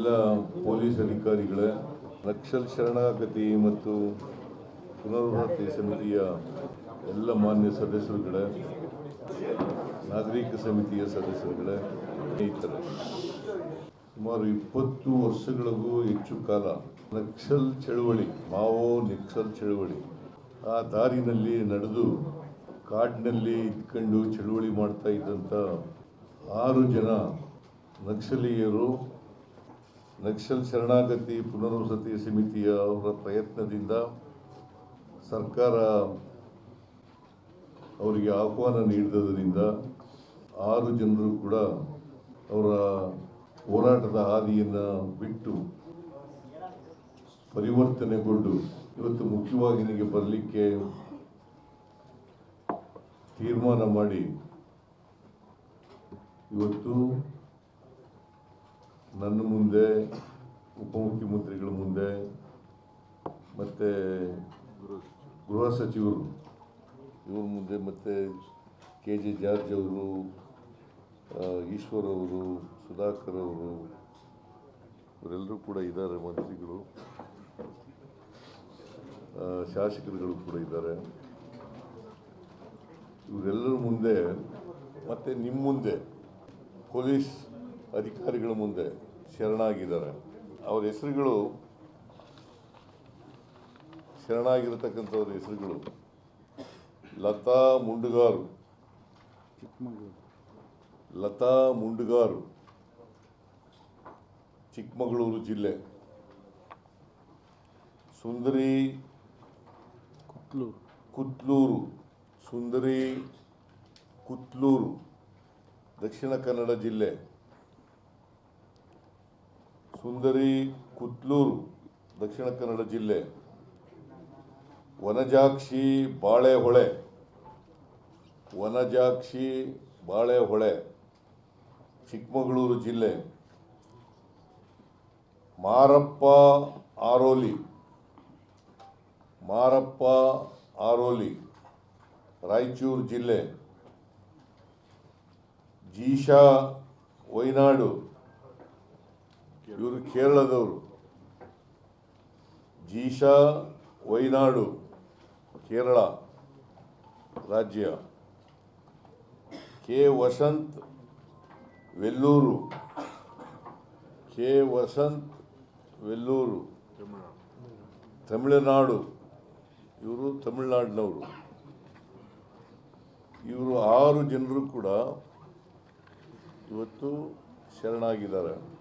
ಎಲ್ಲ ಪೊಲೀಸ್ ಅಧಿಕಾರಿಗಳೇ ನಕ್ಸಲ್ ಶರಣಾಗತಿ ಮತ್ತು ಪುನರ್ವಸತಿ ಸಮಿತಿಯ ಎಲ್ಲ ಮಾನ್ಯ ಸದಸ್ಯರುಗಳೇ, ನಾಗರಿಕ ಸಮಿತಿಯ ಸದಸ್ಯರುಗಳೇ, ಸ್ನೇಹಿತರೆ, ಸುಮಾರು ಇಪ್ಪತ್ತು ವರ್ಷಗಳಿಗೂ ಹೆಚ್ಚು ಕಾಲ ನಕ್ಸಲ್ ಚಳುವಳಿ, ಮಾವೋ ನಕ್ಸಲ್ ಚಳುವಳಿ, ಆ ದಾರಿನಲ್ಲಿ ನಡೆದು ಕಾಡಿನಲ್ಲಿ ಇದ್ಕೊಂಡು ಚಳುವಳಿ ಮಾಡ್ತಾ ಇದ್ದಂಥ ಆರು ಜನ ನಕ್ಸಲೀಯರು ನಕ್ಸಲ್ ಶರಣಾಗತಿ ಪುನರ್ವಸತಿ ಸಮಿತಿಯ ಅವರ ಪ್ರಯತ್ನದಿಂದ ಸರ್ಕಾರ ಅವರಿಗೆ ಆಹ್ವಾನ ನೀಡಿದ್ದರಿಂದ ಆರು ಜನರು ಕೂಡ ಅವರ ಹೋರಾಟದ ಹಾದಿಯನ್ನು ಬಿಟ್ಟು ಪರಿವರ್ತನೆಗೊಂಡು ಇವತ್ತು ಮುಖ್ಯವಾಹಿನಿಗೆ ಬರಲಿಕ್ಕೆ ತೀರ್ಮಾನ ಮಾಡಿ ಇವತ್ತು ನನ್ನ ಮುಂದೆ, ಉಪಮುಖ್ಯಮಂತ್ರಿಗಳ ಮುಂದೆ, ಮತ್ತು ಗೃಹ ಸಚಿವರು, ಇವ್ರ ಮುಂದೆ ಮತ್ತು ಕೆ ಜೆ ಜಾರ್ಜ್ ಅವರು ಈಶ್ವರ್ ಅವರು, ಸುಧಾಕರ್ ಅವರು, ಇವರೆಲ್ಲರೂ ಕೂಡ ಇದ್ದಾರೆ, ಮಂತ್ರಿಗಳು. ಶಾಸಕರುಗಳು ಕೂಡ ಇದ್ದಾರೆ. ಇವರೆಲ್ಲರ ಮುಂದೆ, ಮತ್ತು ನಿಮ್ಮ ಮುಂದೆ, ಪೊಲೀಸ್ ಅಧಿಕಾರಿಗಳ ಮುಂದೆ ಶರಣಾಗಿದ್ದಾರೆ. ಅವರ ಹೆಸರುಗಳು ಶರಣಾಗಿರತಕ್ಕಂಥವ್ರ ಹೆಸರುಗಳು ಲತಾ ಮುಂಡುಗಾರು. ಲತಾ ಮುಂಡುಗಾರು ಚಿಕ್ಕಮಗಳೂರು ಜಿಲ್ಲೆ. ಸುಂದರಿ ಕುತ್ಲೂರು. ಕುತ್ಲೂರು ಸುಂದರಿ ಕುತ್ಲೂರು ದಕ್ಷಿಣ ಕನ್ನಡ ಜಿಲ್ಲೆ. ಸುಂದರಿ ಕುತ್ಲೂರು, ದಕ್ಷಿಣ ಕನ್ನಡ ಜಿಲ್ಲೆ. ವನಜಾಕ್ಷಿ ಬಾಳೆಹೊಳೆ. ವನಜಾಕ್ಷಿ ಬಾಳೆಹೊಳೆ, ಚಿಕ್ಕಮಗಳೂರು ಜಿಲ್ಲೆ. ಮಾರಪ್ಪ ಆರೋಲಿ. ಮಾರಪ್ಪ ಆರೋಲಿ, ರಾಯಚೂರು ಜಿಲ್ಲೆ. ಜೀಶಾ, ವೈನಾಡು. ಇವರು ಕೇರಳದವರು. ಜೀಶಾ, ವೈನಾಡು, ಕೇರಳ ರಾಜ್ಯ. ಕೆ. ವಸಂತ್, ವೆಲ್ಲೂರು. ಕೆ. ವಸಂತ್, ವೆಲ್ಲೂರು. ತಮಿಳುನಾಡು. ಇವರು ತಮಿಳುನಾಡಿನವರು. ಇವರು ಆರು ಜನರು ಕೂಡ ಇವತ್ತು ಶರಣಾಗಿದ್ದಾರೆ.